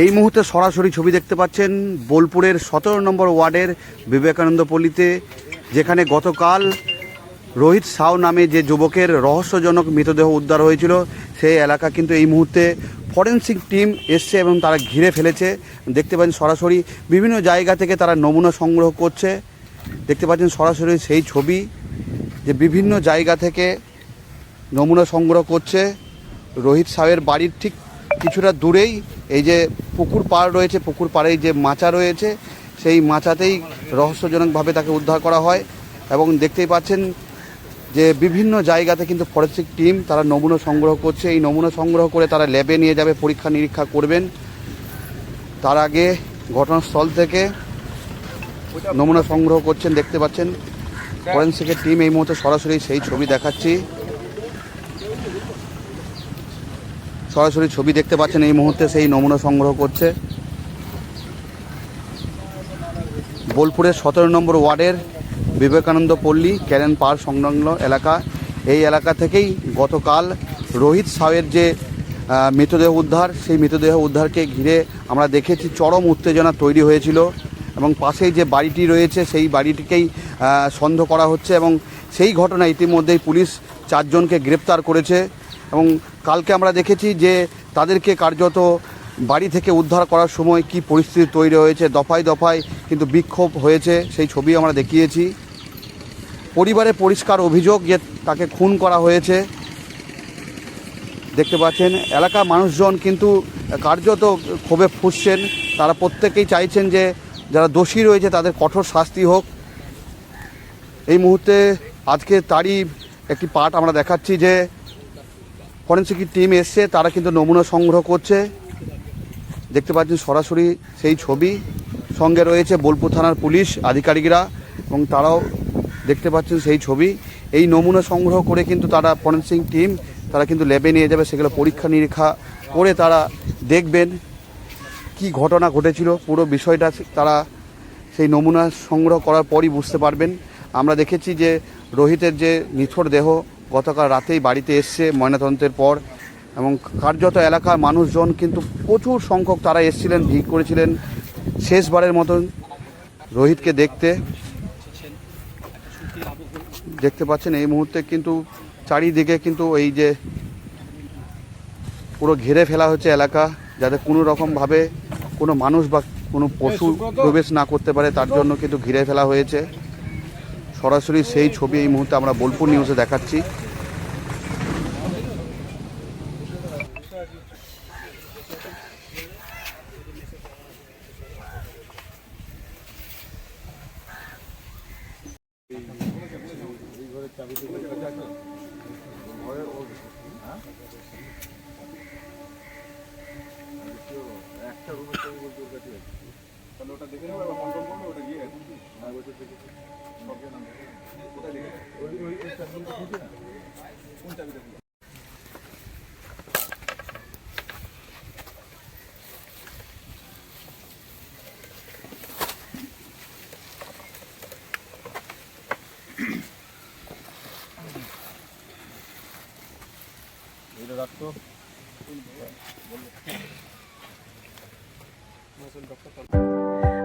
এই মুহূর্তে সরাসরি ছবি দেখতে পাচ্ছেন বোলপুরের সতেরো নম্বর ওয়ার্ডের বিবেকানন্দ পল্লীতে, যেখানে গতকাল রোহিত সাউ নামে যে যুবকের রহস্যজনক মৃতদেহ উদ্ধার হয়েছিল, সেই এলাকা কিন্তু এই মুহূর্তে ফরেন্সিক টিম এসছে এবং তারা ঘিরে ফেলেছে। দেখতে পাচ্ছেন সরাসরি বিভিন্ন জায়গা থেকে তারা নমুনা সংগ্রহ করছে। দেখতে পাচ্ছেন সরাসরি সেই ছবি যে বিভিন্ন জায়গা থেকে নমুনা সংগ্রহ করছে। রোহিত সাহের বাড়ির ঠিক কিছুটা দূরেই এই যে পুকুর পাড় রয়েছে, পুকুর পাড়েই যে মাচা রয়েছে, সেই মাচাতেই রহস্যজনকভাবে তাকে উদ্ধার করা হয় এবং দেখতেই পাচ্ছেন যে বিভিন্ন জায়গাতে কিন্তু ফরেন্সিক টিম, তারা নমুনা সংগ্রহ করছে। এই নমুনা সংগ্রহ করে তারা ল্যাবে নিয়ে যাবে পরীক্ষা নিরীক্ষা করবেন। তার আগে ঘটনাস্থল থেকে নমুনা সংগ্রহ করছেন, দেখতে পাচ্ছেন। ফরেন্সিকের টিম এই মুহূর্তে সরাসরি সেই ছবি দেখাচ্ছি। সরাসরি ছবি দেখতে পাচ্ছেন এই মুহূর্তে সেই নমুনা সংগ্রহ করছে। বোলপুরের সতেরো নম্বর ওয়ার্ডের বিবেকানন্দ পল্লী ক্যারেন পার সংলগ্ন এলাকা। এই এলাকা থেকেই গতকাল রোহিত সাহের যে মৃতদেহ উদ্ধার, সেই মৃতদেহ উদ্ধারকে ঘিরে আমরা দেখেছি, চরম উত্তেজনা তৈরি হয়েছিল এবং পাশেই যে বাড়িটি রয়েছে, সেই বাড়িটিকেই সন্দেহ করা হচ্ছে এবং সেই ঘটনা ইতিমধ্যেই পুলিশ চারজনকে গ্রেপ্তার করেছে। এবং কালকে আমরা দেখেছি যে তাদেরকে কার্যত বাড়ি থেকে উদ্ধার করার সময় কি পরিস্থিতি তৈরি হয়েছে, দফায় দফায় কিন্তু বিক্ষোভ হয়েছে, সেই ছবি আমরা দেখিয়েছি। পরিবারে পরিষ্কার অভিযোগ যে তাকে খুন করা হয়েছে। দেখতে পাচ্ছেন, এলাকার মানুষজন কিন্তু কার্যত ক্ষোভে ফুসছেন। তারা প্রত্যেকেই চাইছেন যে যারা দোষী রয়েছে তাদের কঠোর শাস্তি হোক। এই মুহূর্তে আজকে তারই একটি পার্ট আমরা দেখাচ্ছি যে ফরেন্সিক টিম এসছে, তারা কিন্তু নমুনা সংগ্রহ করছে। দেখতে পাচ্ছেন সরাসরি সেই ছবি। সঙ্গে রয়েছে বোলপুর থানার পুলিশ আধিকারিকরা এবং তারাও দেখতে পাচ্ছেন সেই ছবি। এই নমুনা সংগ্রহ করে কিন্তু তারা ফরেন্সিক টিম, তারা কিন্তু ল্যাবে নিয়ে যাবে, সেগুলো পরীক্ষা নিরীক্ষা করে তারা দেখবেন কি ঘটনা ঘটেছিল, পুরো বিষয়টা তারা সেই নমুনা সংগ্রহ করার পরই বুঝতে পারবেন। আমরা দেখেছি যে রোহিতের যে নিথর দেহ গতকাল রাতেই বাড়িতে এসছে ময়নাতন্ত্রের পর এবং কার্যত এলাকার মানুষজন কিন্তু প্রচুর সংখ্যক তারা এসেছিলেন ভিড় করেছিলেন। শেষবারের মতন রোহিতকে দেখতে। দেখতে পাচ্ছেন এই মুহূর্তে কিন্তু চারিদিকে কিন্তু এই যে পুরো ঘিরে ফেলা হচ্ছে এলাকা যাতে কোনো রকমভাবে কোনো মানুষ বা কোনো পশু প্রবেশ না করতে পারে তার জন্য কিন্তু ঘিরে ফেলা হয়েছে। সরাসরি সেই ছবি এই মুহূর্তে আমরা বোলপুর নিউজে দেখাচ্ছি। তাহলে ওটা দেখে নেব কন্ট্রোল করবে ওটা গিয়ে কোথায় দেখে কোন চাবিটা এটা রাখতো। বলব ডক্টর